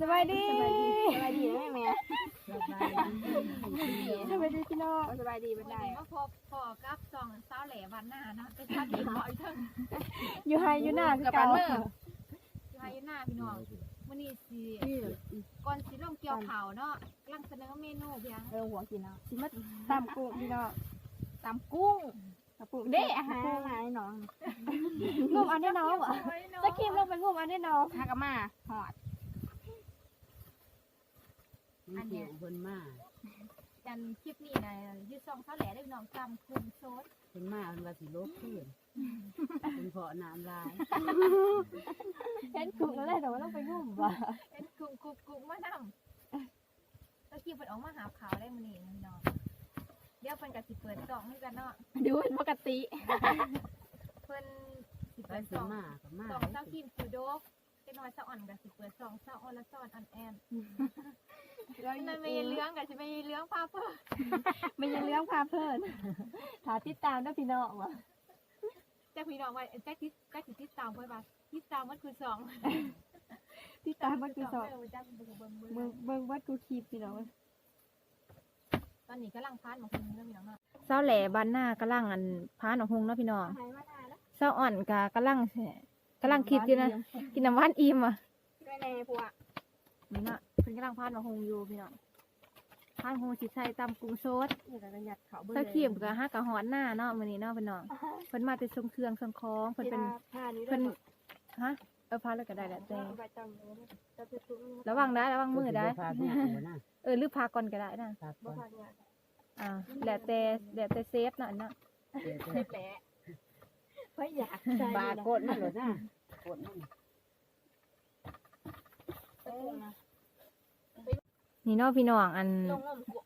สบายดีสบายดีสบายดีนะแม่สบายดีพี่น้องสบายดีบันไดวันนี้มาพบพอกับสองสาวแหล่วันหน้าเนาะเป็นชาติบ่อยเทั้งอยู่ไฮอยู่หน้าคือกับเก่าปันเมื่ออยู่ไฮอยู่หน้าพี่น้องมื้อนี้สิก่อนสิลงเกี่ยวเผาวเนาะกำลังเสนอเมนูเพียงเออหัวกินเนาะสิมาตามกุ้งพี่น้องตำกุ้งตามกุ้งเด้อาหารอาหารน้องงุ่มอันได้น้องเหรอตะเคียมลงไปงุ่มอันได้น้องฮากามาหอด อันเนี้ยเพิ่นมากันคลิปนี้นะอยืดซองสาวแหล่ได้พี่น้องจำคุมโซดเพิ่นมาเพิ่นว่าสิลบเพื่อนเป็นเพราะน้ำลายเห็นกุ้งแล้วเลยแต่ว่าต้องไปงุ่มว่ะเป็นกลุ่มกลุ่มกลุ่มมานำตะกี้เพิ่นออกมาหาข่าวได้มื้อนี้นะพี่น้องเดี๋ยวเพิ่นก็สิเปิดซองให้กันเนาะดูเป็นปกติ เพิ่นสิไปเปิดสิซองมาก็มาซองเจ้าคิมคิวโดกเป็นน้อยสะอ่อนก็สิเปิดซองสะอ่อนละสอนอันแอน มันไม่เรื่องกับจะไม่เรื่องพาเพื่อไม่ยังเลี้ยงพาเพิ่นถาติดตามด้วยพี่น้องว่ะแจ็คพี่น้องว่าแจ็คที่แจ็คที่ติดตามเพื่อว่าติดตามมันคือสองติดตามมันคือสองเแจ็คเบิ่งเบิ่งเบิ่งเบิ่งวัดกูคีบพี่น้องตอนนี้กำลังพานของคุณเรื่องพี่น้องเนาะเศร้าแหล่บ้านหน้ากำลังอันพาหนองหงเนาะพี่น้องหายมานานแล้วเศร้าอ่อนกะกำลังกำลังคิดอยู่นะกินน้ำหวานอิ่มอะด้วยในพวกนี่เนาะเพิ่นกำลังพาหนองหงอยู่พี่น้องพาหนองหงสิใส่ตำกุ้งโซดนี่ก็ยัดเขาเศร้าเขียมกะฮักกะหอนหน้าเนาะมื้อนี้เนาะพี่น้องเพิ่นมาแต่ทรงเครื่องทรงของเพิ่นเป็นผ้านี้เพิ่นฮะเออพาเลยก็ได้แหละแต่ใบตองจะไปทุกระวังได้ระวังมือได้พาเนี่ยหัวหน้าเออหรือพาก่อนก็ได้นะพาก่บ่อนพาเนี่ยอ่าแล้วแต่แล้วแต่เซฟเนาะอันเนาะเดี๋ยวจะเสร็จแล้วไม่อยากใส่ปลาโคตรมันหลดหน้าโคตรมันตะกุ้ง นะนี่เนาะพี่น้องอันลงงมกุ้ง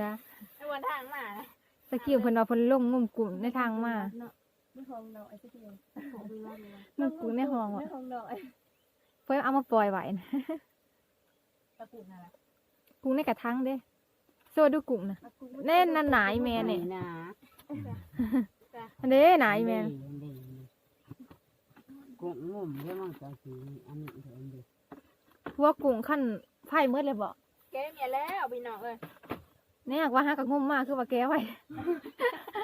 นะไอ้วันทางมานะตะกี้เพิ่นว่าเพิ่นลงงมกลุ่มในทางมาไม่ห้องเราไอ้ที่เดียวของวีว่าเลยงมกลุ่มในห้องไม่ว่ะห้องเราไอ้เพิ่นเอามาปล่อยไว้นะตะกุ้งนะกุ้งในกระทังเด้โซดูกุ้งนะแน่นนั่นหนายแม่เนี่ยหนาอันเด้หนายแม่นี่นี่กุ้งงุ่มเดี๋ยวมันจะสีอันนี้เดี๋ยวอันนี้พวกกุ้งขั้น ไผ่เมื่อเลยบ่แกเมียแล้วพี่น้องเอ้ยแน่ว่าหากระงมมากคือว่าแกไว้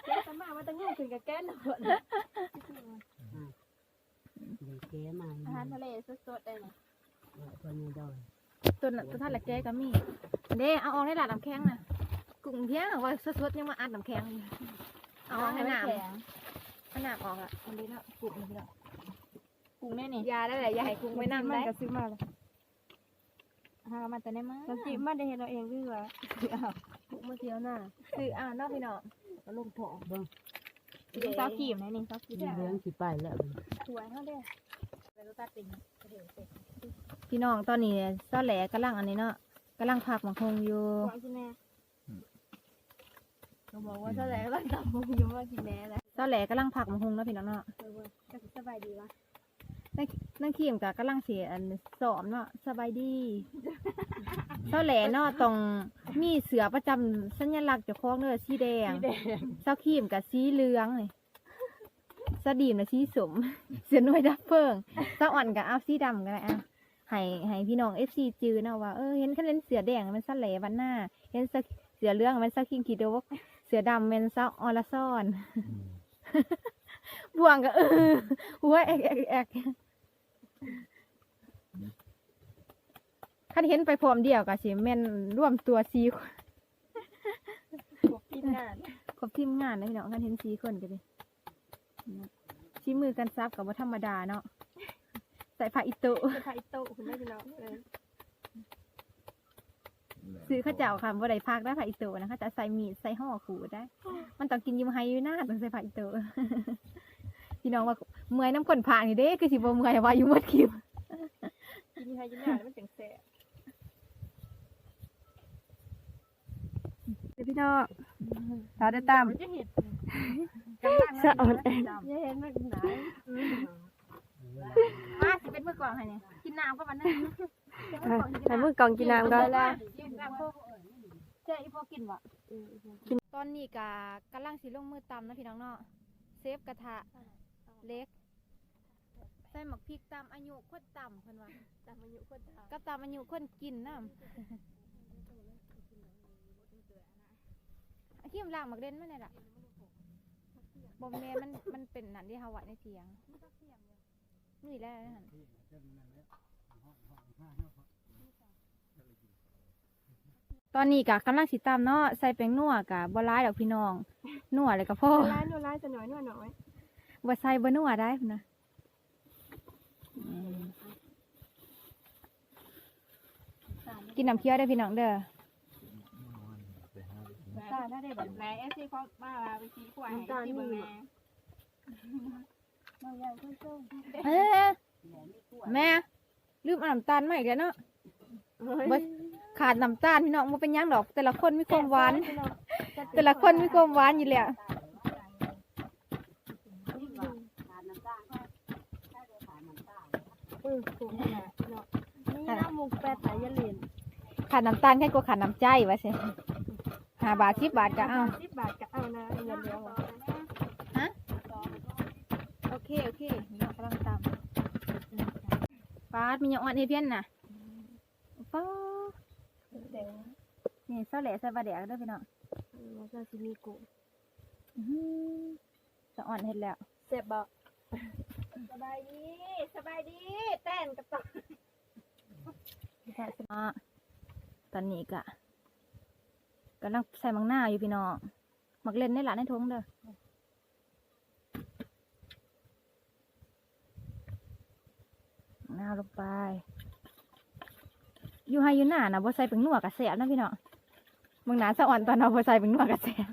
แก้กันมาว่าตั้งงงขึ้นกับแก้นหมดเดี๋ยวแกมาอาหารทะเลสดๆได้ไหมคนนี้ดอยตัวน่ะตัวท่านละแกก็มีเด้เอาออกในหลาดน้ำแข็งน่ะกุ้งเพียงว่าสดๆยังมาอัดน้ำแข็งอยู่เอาออกให้น้ำให้น้ำออกอะอันนี้เนาะกุ้งนี่เนาะกุ้งแน่นี่ยาได้แหละยาให้กุ้งไว้น้ำมัได้นก็ซื้อมาเลย หามาแต่ได้มาน้ำจิ้มมันได้เห็นเราเองด้วยว่าอ้าวบุกมาเที่ยวหน้าคืออ่าเนาะพี่เนาะก็ลงผองสีซอสครีมนะนี่ซอสครีมสีเหลืองสีไปแล้วสวยเขาเด้เป็นรสชาติเป็นกระเทียมเป็ดพี่น้องตอนนี้เจ้าแหล่กำลังอันนี้เนาะกำลังพักหมักคงอยู่หวังกินแน่เขาบอกว่าเท่าไหร่ก็ต้องทำมุงอยู่ว่ากินแน่แล้วเจ้าแหล่กำลังพักหมักคงเนาะพี่น้องเนาะเออว่าก็สบายดีวะ นั่งขีมกับกำลังเสียอันสอมเนาะสบายดีเจ้าแหล่เนาะตรงมีเสือประจำสัญลักษณ์เจ้าของเด้อสีแดงสีแดงเจ้าขีมกับสีเหลืองนี่สะดีมนะสีสม เสือหน่วยดับเพลิงเจ้าอ่อนกับอาสีดำกันนะอะให้ให้พี่น้องเอฟซีจือเนาะว่าเออเห็นคันเล่นเสือแดงมันสะแหล่วันหน้า เห็นเสือเสือเหลืองมันเสือคิงคีโดกเสือดำมันเสือออลาซ่อน บ่วงก็เออหัวแอกแอกแอก คันเห็นไปพร้อมเดียวก็สิแม่นร่วมตัวซีคนกินงานครบทีมงานนะพี่น้องคันเห็นซีคนก็ดิชี้มือกันซับกับว่าธรรมดาเนาะใส่ผ้าอิโตะจะพาอิโต้คุณได้พี่น้องเออซื้อข้าวเจ้าค่ะบ่ได้พักได้ผ้าอิโตะนะคะจะใส่มีดใส่ห่อขูดได้ มันต้องกินอยิมไฮอยู่หน้าต้องใส่ผ้าอิโตะพี่น้องว่า เมื่อยน้ำก้นผางนี่เด้คือสิบ่เมื่อยว่าอยู่หมดคิวกินให้กินงานมันจังแซ่บเดี๋ยวพี่น้องตาได้ตามจะเห็ดสะอ่อนแอนอย่าเห็นมันหนายมาสิเป็นมือกลองให้เนี่ยกินน้ำก็วันนั้นแต่มือกล่องกินน้ำก็กินน้ำพวกเจ๊อีพอกินวะตอนนี้กะกำลังสิลงมือตำนะพี่น้องเนาะเซฟกระทะเล็ก ใส่หมักพริกตามอายุคนต่ำเพิ่นว่า ตามอายุคนทางก็ตามอายุคนกินน้ำอาขี้มนล่างหมักเด่นมาเนี่ยล่ะบ่แม่นมันมันเป็นนั่นที่เฮาไว้ในเถียงนี่แหละนั่นตอนนี้กะกำลังสิตามเนาะใส่แป้งนัวกะบ่ร้ายดอกพี่น้องนัวเลยก็พอร้ายนัวร้ายจะน้อยนัวน้อยบ่ใส่บ่นัวได้พุ่นนะอืม กินน้ำเคี้ยวได้อพี่น้องเด้อตาถ้าได้แบบแม่เอฟซีเขามาว่าไปชี้ขวายให้ที่เบิ่งแม่บางอย่างเพิ่นส่งเอ้ยแม่ลืมเอาน้ำตาลมาอีกแล้วเนาะบ่ขาดน้ำตาลพี่น้องบ่เป็นหยังดอก แต่ละคนมีความหวาน แต่ละคนมีความหวานอยู่แล้ว ออถูกนะเนาะนี่น้ำมุกแปดสายยาเหรียญขาดน้ำตาลแค่กว่าขาดน้ำใจว่าสิห้าบาทสิบบาทก็เอาสิบบาทก็เอานะเงินเดียวอะโอเคโอเคมีน้องกำลังตามปาดมีหยองอ่อนให้เพี้ยนน่ะป้าเดี๋ยวนี่เสาแหล่ใส่บะแดกเด้อพี่น้องเราจะสิมีกุ้งอื้อหือสะอ่อนเฮ็ดแล้วเจ็บบ่ สบายดีสบายดีเต้นกับต่ออะตอนนี้กะกำลังใส่มังหน้าวอยู่พี่น้องมักเล่นในหลานในทงเด้อมังนาวลงไป อยู่ให้อยู่หน้านะบ่ใส่เป็นนัวกระแสบนะพี่น้องมึงหนาสะอ่อนตอนเอาบ่ใส่เป็นนัวกระแสบ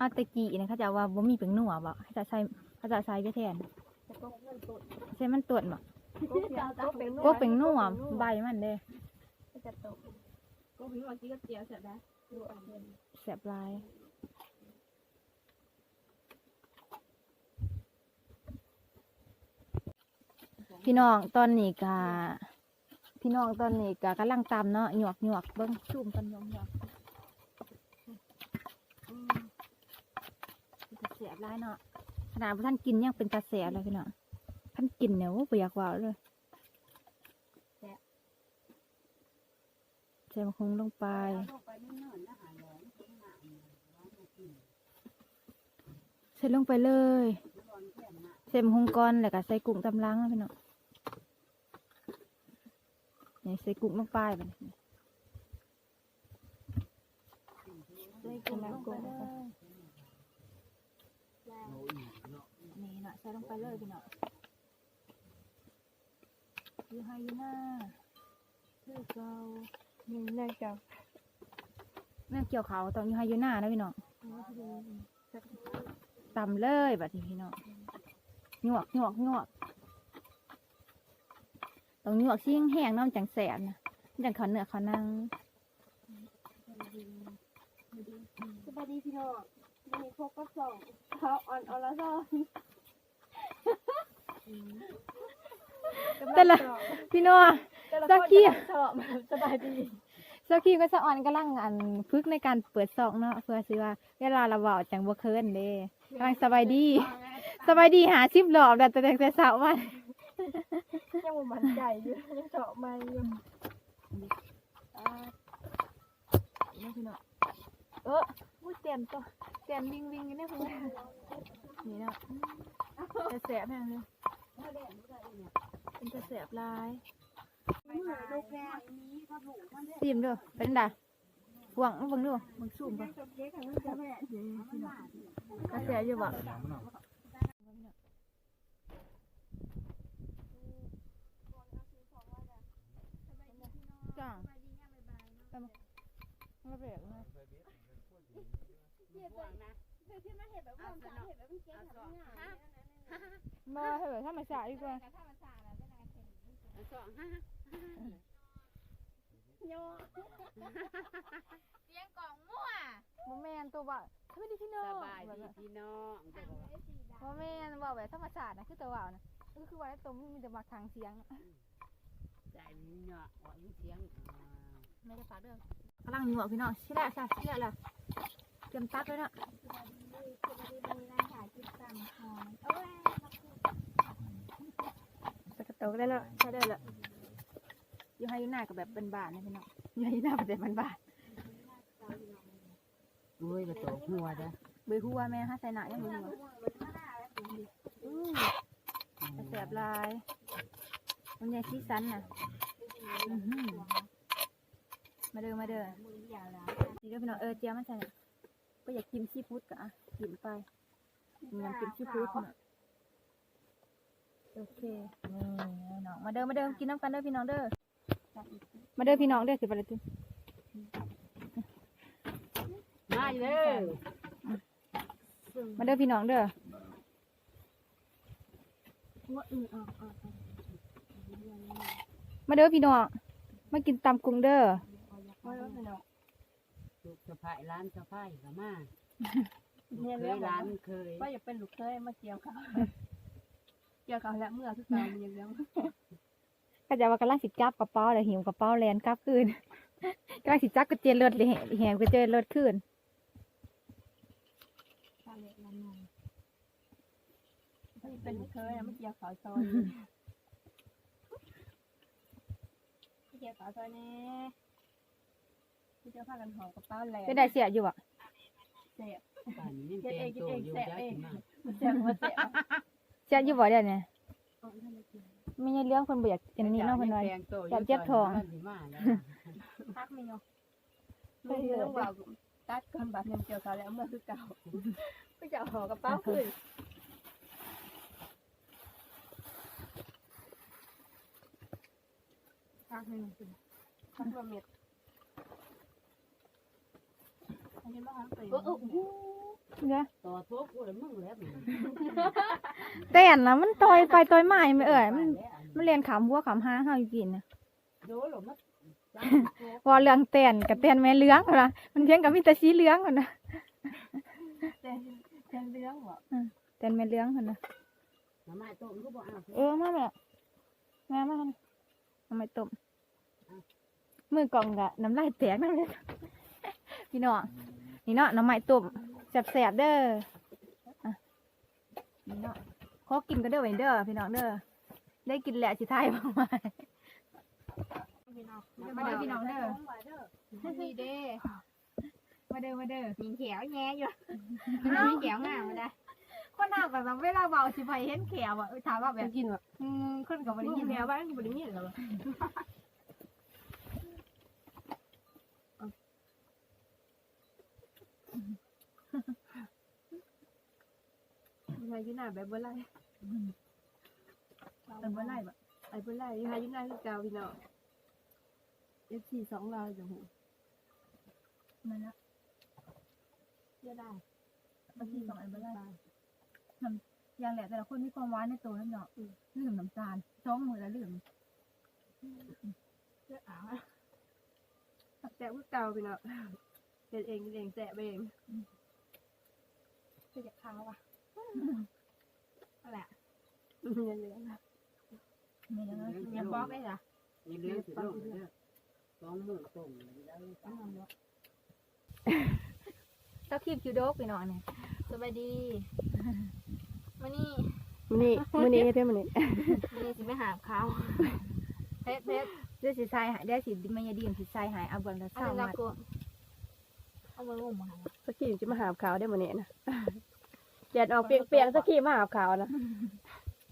อาแตะกี้นะเขาจะว่าบ่มีเป็นนัวบ่เขาจะใส่เขาจะใส่ไปแทนจะก็เงินตุดใส่มันตรวจบ่ก็เป็นก็เป็นนัวใบมันเด้จะตกก็พิงว่ากี้ก็เจียวเสร็จแล้วแสบหลายพี่น้องตอนนี้กะพี่น้องตอนนี้กะกำลังตำเนาะหยวกหยวกเบิ้งซูมกันหยวกหยวกอืมเป็นตาแส บหลายเนาะขนาดว่าท่านกินยังเป็นตาแสบเลยพี่น้องท่านกินเนี่ยโอ้บ่อยากว่าเลยใส่มะคงลงไปใส่ลงไปเลยใส่หมูก้อนแล้วก็ใส่กุ้งตำลังนะพี่น้องนี่ใส่กุ้งลงไปบัดนี้ได้กินแล้วกุ้งนี่เนาะใส่ลงไปเลยพี่น้องอยู่ให้อยู่หน้าคือเกานี่น่าจะแม่เกี่ยวเขาต้องอยู่ให้อยู่หน้านะพี่น้องตำเลยแบัดนี้พี่น้องหยวกหยวกหยวกต้องหยวกชิ่งแห้งน้ำจังแสบนะจังเขาเนื้อเขานังสบายดีพี่น้องมีพกก็ส่งเขาอ่อนออละซอ แต่ละพี่น้องตะเกียบชอบสบายดีเจ้าคีก็สะออนกำลังอันฝึกในการเปิดซองเนาะเพื่อซื้อว่าเวลาเราเว้าจังบ่เคินเด้กำลังสบายดี สบายดีหาชิบหลอบแต่แต่แต่เช้ามายังบ่มั่นใจอยู่ยังชอบไม่อยู่นี่พี่น้องเออพูดเต็มตัวเต็มวิ่งวิ่งกันเนี่ยพี่ นี่เนาะจะแสบแม่เลยเป็นจะแสบลายซีมดูเป็นไดหวังเบิ่งดูเบิ่งซูมก่อนกระแสอยู่บ่จ้างแต่มั นมันเบรกนะมาให้แบบธรรมชาติดีกว่าเสียงกล่องมั่วโมแมนตัวบ่สบายดีพี่น้องสบายดีพี่น้องโมแมนว่าแบบธรรมชาตินะคือตัวว่าวนะก็คือว่าตัวมันมีแต่มาทางเสียงใจมีเนาะว่ามีเสียงไม่ได้ฝากเด้อกำลังหยวกพี่น้องชิละจ้ะชิละละ เตรียมตักเลยเนาะสวัสดีสวัสดีมีร้านขายกินตามหอยโอ้ยตะกะโตกได้แล้วใช่ได้แล้วอยู่ให้อยู่หน้ากับแบบเป็นบาทนะพี่น้องอยู่ให้อยู่หน้าแบบเป็นบาทโอ้ยกระโตกหัวจ้ะเบยหัวแม่ฮะใส่หน้ายังเบยหัวอื้อแต่แสบลายมันใหญ่ซีซันน่ะอื้อหือมาเด้อมาเด้อนี่เด้อพี่น้องเออเจียมันใส่น่ะ ก็อยากกินซีฟู้ดกะอะกินไปอยากกินซีฟู้ดน่ะโอเคนี่พี่น้องมาเด้อมาเด้อกินน้ำกันเด้อพี่น้องเด้อมาเด้อพี่น้องเด้อคือไปเลยตุ้มาเลยมาเด้อพี่น้องเด้อว่าอืออะอะมาเด้อพี่น้องมากินตำกุ้งเด้อว่าแล้วพี่น้องลูกสะพายร้านสะพายก็มาเนี่ยเคเรื่อยงร้านเคยว่าอย่าเป็นลูกเคยมาเกี่ยวเขาเกี่ยวเขาแล้วเมื่อทุกการมันยังเลี้ยงก็จะว่ากำลังสิจับกระเป๋าเดี๋ยวหิวกระเป๋าแลนกลับคืนกำลังสิจับกระเจียนรถเลยแหงกระเจียนรถคืนถ้าอย่าเป็นลูกเคยมาเกี่ยวเขาซอยเกี่ยวเขาซอยนี่ ที่จะพากันหอกระเป๋าแหลก็ได้เสียอยู่อะเสียบป่านนี้เฮ็ดแต่เองงกินตัวเองอยู่แซ่บยักเองษ์มาเสียบมาเสียบเสียอยู่บ่เดี๋ยวนี้เอาท่านมากินไม่ใช่เรื่องคนบ่อยากอันนี้เนาะคนน้อยแต่งตัวจับเจ็บท้องท่านสิมาแล้วพักมีเนาะไม่ได้ต้องว่าตัดก่อนบาดเงินเกี่ยวเขาแล้วเมื่อคือเก่าก็จะหอกระเป๋าขึ้นพักหนึ่งพักรวมเม็ด อันนี้มาทำไปโอ้โหเด้อต่อทุกข์กูเลยมึงแล้วมึงแต่อันน่ะมันต่อยไปต่อยมาไม่เอ่ยมันแล้วมันเรียนขำหัวขำห้าเฮาอยู่กินน่ะโดนหรอมัดพอเรื่องแตนกับแตนแม่เลี้ยงพุ่นน่ะมันเถียงกับมีแต่สีเหลืองพุ่นน่ะเจนเจนเรื่องเหรอแตนแม่เลี้ยงพุ่นน่ะน้ำไม้ต้มก็บอกเอาเออมาแม่แม่มาหั่นทำไมต้มมือกล่องกะน้ำลายแตกนั่นเลย พี่น้องนี่เนาะน้ำไม้ต้มแสบๆเด้ออะนี่เนาะขอกินก็เด้อไว้เด้อพี่น้องเด้อได้กินแหละสิทายบ้างไหมมาเด้อพี่น้องเด้อดีเด้มาเด้อมาเด้อมีแขวแง่อยู่มีแขวงามมาได้คนหน้าแบบเวลาเบาสิไปเห็นแขวอะเออถามว่าแบบกินวะอืมคนก็บ่ได้กิยินนแล้แล้ววบ้านกินบริเวณแล้วายุนาแบบบ่ไล่ไอ้บ่ไล่แบบไอ้บ่ไล่ยายุนาคือเก่าพี่น้องเอฟซีสองเราอยู่หูมันละเชื่อได้บางทีสองอันบ่ได้อย่างแหละแต่ละคนมีความหวานในตัวนั่นเนาะลืมน้ำตาลสองมือแล้วลืมเชื่ออ่าแต่ว่าเก่าพี่น้องเป็นเองเองแสบเองก็อยากค้าว่ะ อะไรเงินเหลือนี่นะอย่าบอกได้จ้ะนี่เลี้ยงสิลูกเด้อสองมือต้มแล้วเจ้าคีบคิวโดกไปหน่อยเนี่ยสวัสดีวันนี้มันนี่มันนี่เท่ามันนี่วันนี้สิไปหาข้าวเพชรเพชรเดี๋ยวสิใส่หายได้สิไม่ยาดีมสิใส่หายเอาเบิ่งแล้วเอาเศร้าไปรัมาบกูเอามางมมาสักขีจะมาหาขาวได้มันนี่นะ แดดออกเปียกๆสักขีมาหาขาวนะ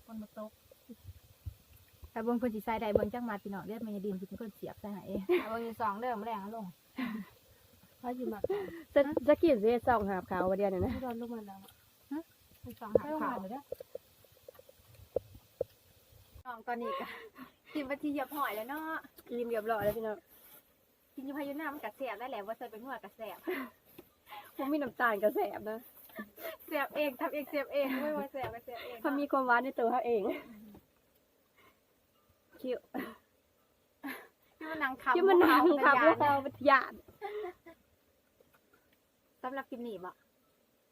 คนมาตกแต่เบิ่งเพิ่นสิใส่ได้เบิ่งจังมาพี่น้องเด้อไม่ยาดีมสิเป็นคนเสียบใส่หายเองเอาไปสองเด้อมาแรงลงพาจิมาสักขีจะส่องหาขาววันเดียวเนี่ยนะไม่โดนลูกมันแล้วสองหาข้าวน้องตอนนี้ก็กินไปทีเหยียบหอยแล้วเนาะกินเรียบร้อยแล้วพี่น้องกินอยู่พายุน้ำมันก็แสบได้แหละว่าใส่เป็นหัวก็แสบผมมีน้ำตาลกระแสบนะ แสบเองทำเองแสบเองไม่ว่าแสบก็แสบเองเขามีความหวานในตัวเขาเองคิวที่มันนางคำที่มันนำขับพวกเขาปฏิญาณสำหรับคลิปนี้บ่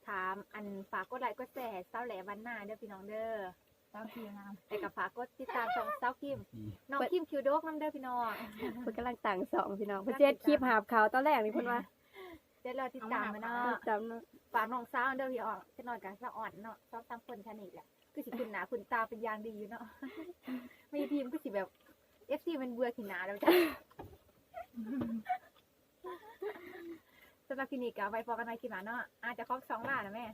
ถามอันฝากกดไลค์กดแชร์เศร้าแหลวันหน้าเด้อพี่น้องเด้อเจ้าพี่งามแต่กับฝากกดติดตามช่องเศร้าคิมน้องคิมคิวโดกน้ำเด้อพี่น้องเพิ่นกำลังต่างสองพี่น้องเพิ่นเจ็ดคลิปหาบขาวตอนแรกนี่เพิ่นว่า เดี๋ยวเราติดตามมาเนาะจำเนาะฝากน้องสาวเด้อพี่ออกจะนอนกันสะอ่อนเนาะชอบตามคนแค่นี้แหละคือสิคุณหนาคุณตาเป็นอย่างดีอยู่เนาะไม่ทีมก็สิแบบเอฟซีมันเบื่อขี้หนาแล้วจ้ะสำหรับคลินิกกับไว้พอกันในคลิปหน้าเนาะอาจจะครบสองล้านนะแม่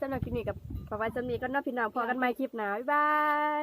สำหรับคลิปนี้กับประวัติจำนี้ก็น่าพี่น้องพอกันใหม่คลิปหน้าบ๊ายบาย